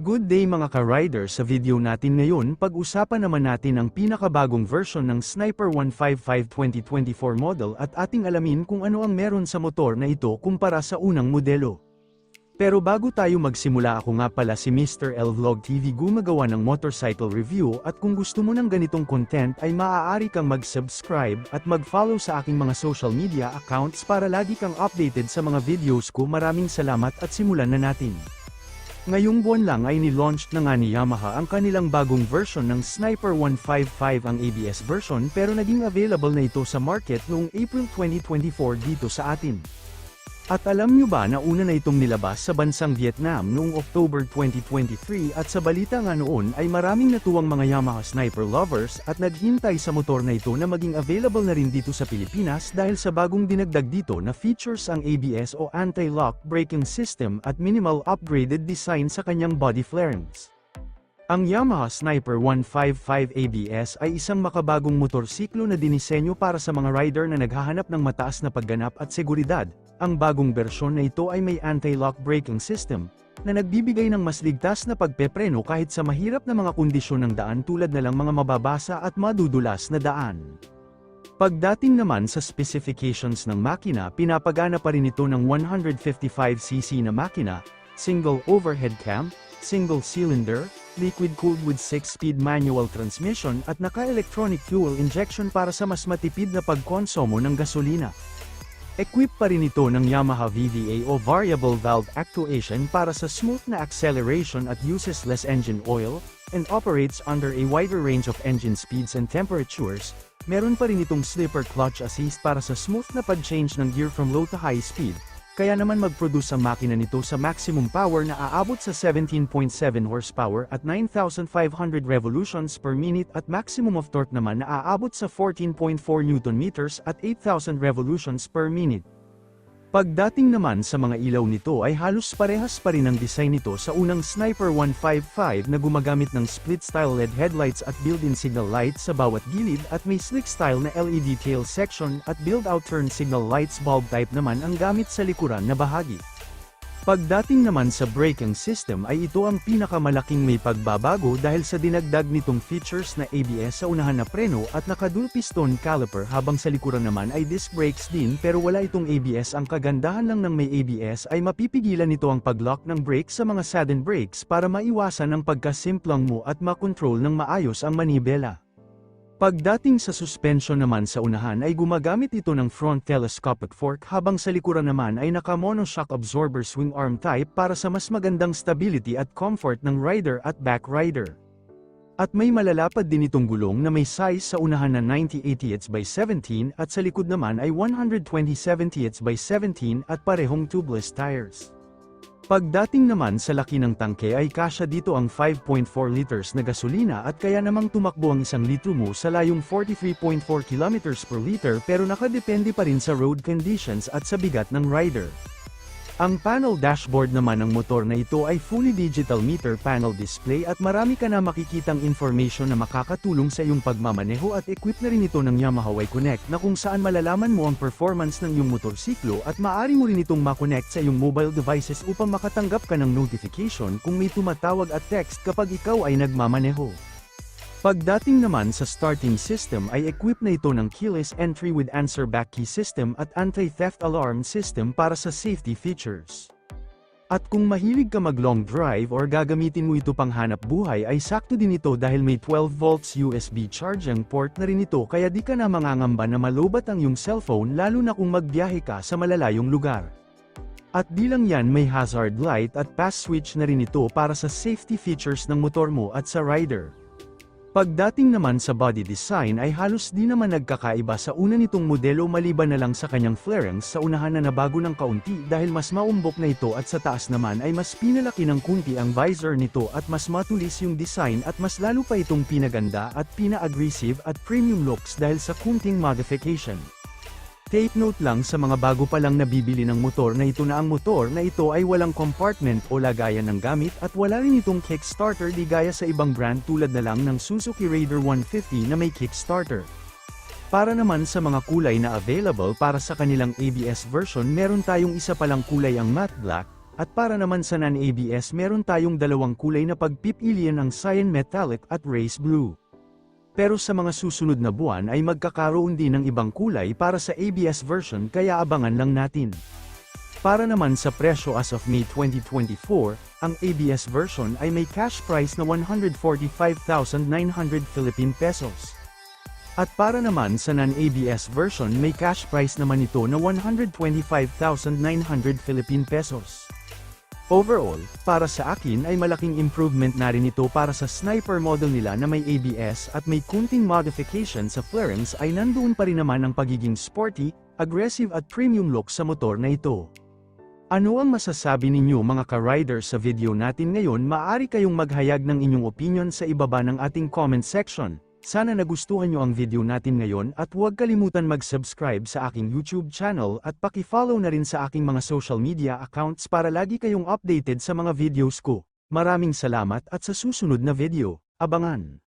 Good day mga ka-rider sa video natin ngayon pag-usapan naman natin ang pinakabagong version ng Sniper 155 2024 model at ating alamin kung ano ang meron sa motor na ito kumpara sa unang modelo. Pero bago tayo magsimula ako nga pala si Mr. L Vlog TV gumagawa ng motorcycle review at kung gusto mo ng ganitong content ay maaari kang mag-subscribe at mag-follow sa aking mga social media accounts para lagi kang updated sa mga videos ko maraming salamat at simulan na natin. Ngayong buwan lang ay ni-launch na nga ni Yamaha ang kanilang bagong version ng Sniper 155 ang ABS version pero naging available na ito sa market noong April 2024 dito sa atin. At alam nyo ba na una na itong nilabas sa bansang Vietnam noong October 2023 at sa balita nga noon ay maraming natuwang mga Yamaha Sniper lovers at naghintay sa motor na ito na maging available na rin dito sa Pilipinas dahil sa bagong dinagdag dito na features ang ABS o anti-lock braking system at minimal upgraded design sa kanyang body flairings. Ang Yamaha Sniper 155 ABS ay isang makabagong motorsiklo na dinisenyo para sa mga rider na naghahanap ng mataas na pagganap at seguridad. Ang bagong bersyon na ito ay may anti-lock braking system, na nagbibigay ng mas ligtas na pagpepreno kahit sa mahirap na mga kondisyon ng daan tulad na lang mga mababasa at madudulas na daan. Pagdating naman sa specifications ng makina, pinapagana pa rin ito ng 155cc na makina, single overhead cam, single cylinder, liquid-cooled with 6-speed manual transmission at naka-electronic fuel injection para sa mas matipid na pagkonsomo ng gasolina. Equip pa rin ito ng Yamaha VVA o Variable Valve Actuation para sa smooth na acceleration at uses less engine oil, and operates under a wider range of engine speeds and temperatures. Meron pa rin itong slipper clutch assist para sa smooth na pag-change ng gear from low to high speed, kaya naman mag-produce ang makina nito sa maximum power na aabot sa 17.7 horsepower at 9,500 revolutions per minute at maximum of torque naman na aabot sa 14.4 Newton meters at 8,000 revolutions per minute. Pagdating naman sa mga ilaw nito ay halos parehas pa rin ang design nito sa unang Sniper 155 na gumagamit ng split-style LED headlights at built-in signal lights sa bawat gilid at may slick-style na LED tail section at build-out turn signal lights bulb type naman ang gamit sa likuran na bahagi. Pagdating naman sa braking system ay ito ang pinakamalaking may pagbabago dahil sa dinagdag nitong features na ABS sa unahan na preno at naka-dual piston caliper habang sa likuran naman ay disc brakes din pero wala itong ABS ang kagandahan lang ng may ABS ay mapipigilan nito ang pag-lock ng brake sa mga sudden brakes para maiwasan ang pagkasimplang mo at makontrol ng maayos ang manibela. Pagdating sa suspension naman sa unahan ay gumagamit ito ng front telescopic fork habang sa likuran naman ay naka-monoshock absorber swing arm type para sa mas magandang stability at comfort ng rider at back rider. At may malalapad din itong gulong na may size sa unahan na 90 88 by 17 at sa likod naman ay 120 78 by 17 at parehong tubeless tires. Pagdating naman sa laki ng tangke ay kasya dito ang 5.4 liters na gasolina at kaya namang tumakbo ang isang litro mo sa layong 43.4 kilometers per liter pero nakadepende pa rin sa road conditions at sa bigat ng rider. Ang panel dashboard naman ng motor na ito ay fully digital meter panel display at marami ka na makikitang information na makakatulong sa iyong pagmamaneho at equip na rin ito ng Yamaha Y Connect na kung saan malalaman mo ang performance ng iyong motorsiklo at maaari mo rin itong makonect sa iyong mobile devices upang makatanggap ka ng notification kung may tumatawag at text kapag ikaw ay nagmamaneho. Pagdating naman sa starting system ay equip na ito ng keyless entry with answer back key system at anti-theft alarm system para sa safety features. At kung mahilig ka mag long drive or gagamitin mo ito pang hanap buhay ay sakto din ito dahil may 12 volts USB charging port na rin ito kaya di ka na mangangamba na malubat ang iyong cellphone lalo na kung magbiyahe ka sa malalayong lugar. At di lang yan may hazard light at pass switch na rin ito para sa safety features ng motor mo at sa rider. Pagdating naman sa body design ay halos di naman nagkakaiba sa una nitong modelo maliban na lang sa kanyang flairings sa unahan na nabago ng kaunti dahil mas maumbok na ito at sa taas naman ay mas pinalaki ng kunti ang visor nito at mas matulis yung design at mas lalo pa itong pinaganda at pina-aggressive at premium looks dahil sa kunting modification. Take note lang sa mga bago pa lang nabibili ng motor na ito na ang motor na ito ay walang compartment o lagayan ng gamit at wala rin itong kickstarter di gaya sa ibang brand tulad na lang ng Suzuki Raider 150 na may kickstarter. Para naman sa mga kulay na available para sa kanilang ABS version meron tayong isa palang kulay ang matte black, At para naman sa non-ABS meron tayong dalawang kulay na pagpipilian ang Cyan Metallic at Race Blue. Pero sa mga susunod na buwan ay magkakaroon din ng ibang kulay para sa ABS version kaya abangan lang natin. Para naman sa presyo as of May 2024, ang ABS version ay may cash price na 145,900 Philippine pesos. At para naman sa non-ABS version may cash price naman ito na 125,900 Philippine pesos. Overall, para sa akin ay malaking improvement na rin ito para sa sniper model nila na may ABS at may kunting modification sa flarings ay nandoon pa rin naman ang pagiging sporty, aggressive at premium look sa motor na ito. Ano ang masasabi ninyo mga ka-rider sa video natin ngayon? Maaari kayong maghayag ng inyong opinion sa ibaba ng ating comment section. Sana nagustuhan nyo ang video natin ngayon at huwag kalimutan mag-subscribe sa aking YouTube channel at paki-follow na rin sa aking mga social media accounts para lagi kayong updated sa mga videos ko. Maraming salamat at sa susunod na video, abangan!